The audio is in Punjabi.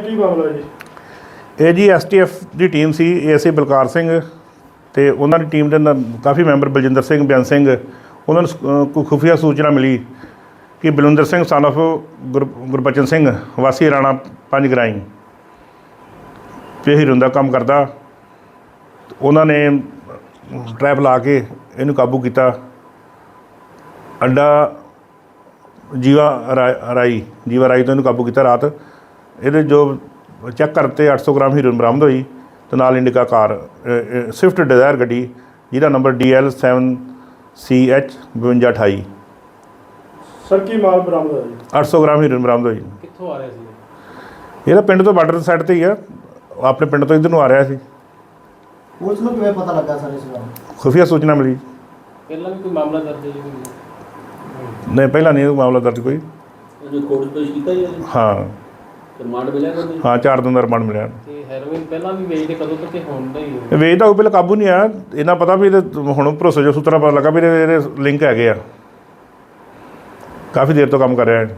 ਕੀ ਮਾਮਲਾ ਜੀ? ਇਹ ਜੀ ਐਸਟੀਐਫ ਦੀ ਟੀਮ ਸੀ ਏਐਸਏ ਬਲਕਾਰ ਸਿੰਘ ਤੇ ਉਹਨਾਂ ਦੀ ਟੀਮ ਦੇ ਅੰਦਰ ਕਾਫੀ ਮੈਂਬਰ ਬਲਜਿੰਦਰ ਸਿੰਘ, ਬਿਆਨ ਸਿੰਘ, ਉਹਨਾਂ ਨੂੰ ਸ- ਅਹ ਕੋਈ ਖੁਫੀਆ ਸੂਚਨਾ ਮਿਲੀ ਕਿ ਬਲਵਿੰਦਰ ਸਿੰਘ ਸਨ of ਗੁਰ, ਗੁਰਬਚਨ ਸਿੰਘ, ਵਾਸੀ ਰਾਣਾ ਪੰਜ ਗਰਾਈ ਤੇ ਹੀਰਨ ਦਾ ਕੰਮ ਕਰਦਾ। ਉਹਨਾਂ ਨੇ ਟਰੈਪ ਲਾ ਕੇ ਇਹਨੂੰ ਕਾਬੂ ਕੀਤਾ। ਅੱਡਾ ਜੀਵਾ ਰਾ- ਰਾਈ, ਜੀਵਾ ਰਾਈ ਤੋਂ ਇਹਨੂੰ ਕਾਬੂ ਕੀਤਾ ਰਾਤ। ਇਹਦੇ ਜੋ ਚੈੱਕ ਕਰਤੇ 800 ਗ੍ਰਾਮ ਹੀਰੋਇਨ ਬਰਾਮਦ ਹੋਈ ਤੇ ਨਾਲ ਇੰਡਿਕਾ ਕਾਰ ਸਵਿਫਟ ਡਿਜ਼ਾਇਰ ਗੱਡੀ ਜਿਹਦਾ ਨੰਬਰ DL 7CH 5228 ਸਰ ਕੀ ਮਾਲ ਬਰਾਮਦ ਹੋਇਆ ਜੀ? 800 ਗ੍ਰਾਮ ਹੀਰੋਇਨ ਬਰਾਮਦ ਹੋਈ। ਕਿੱਥੋਂ ਆ ਰਿਹਾ ਸੀ ਇਹਦਾ ਪਿੰਡ ਤੋਂ ਬਾਰਡਰ ਸਾਈਡ ਤੇ ਹੀ ਆ। ਆਪਣੇ ਪਿੰਡ ਤੋਂ ਇੱਧਰ ਨੂੰ ਆ ਰਿਹਾ ਸੀ। ਪੁਲਿਸ ਨੂੰ ਕਿਵੇਂ ਪਤਾ ਲੱਗਾ ਸਰ ਇਸ ਬਾਰੇ? ਖੁਫੀਆ ਸੂਚਨਾ ਮਿਲੀ। ਪਹਿਲਾਂ ਵੀ ਕੋਈ ਮਾਮਲਾ ਦਰਜ ਹੈ ਜੀ? ਨਹੀਂ ਪਹਿਲਾਂ ਨਹੀਂ ਮਾਮਲਾ ਦਰਜ ਕੋਈ। ਜੋ ਕੋਰਟ ਪੇਸ਼ ਕੀਤਾ ਜੀ? ਹਾਂ। ਰਿਮਾਂਡ ਮਿਲਿਆ ਕੋਈ ਹਾਂ 4 ਦਿਨ ਦਾ ਰਿਮਾਂਡ ਮਿਲਿਆ। ਤੇ ਹੈਰੋਇਨ ਪਹਿਲਾਂ ਵੀ ਵੇਚਦੇ ਕਦੋਂ ਤੱਕ ਇਹ ਹੁਣ ਦਾ ਹੀ ਹੈ? ਵੇਚਦਾ ਉਹ ਪਹਿਲਾਂ ਕਾਬੂ ਨਹੀਂ ਆਇਆ। ਇਹਨਾਂ ਪਤਾ ਵੀ ਇਹਦੇ ਹੁਣ ਭਰੋਸੇ ਜੋ ਸੂਤਰਾਂ ਪਤਾ ਲੱਗਾ ਵੀ ਇਹਦੇ ਲਿੰਕ ਹੈਗੇ ਆ। ਕਾਫੀ ਦੇਰ ਤੋਂ ਕੰਮ ਕਰ ਰਿਹਾ ਹੈ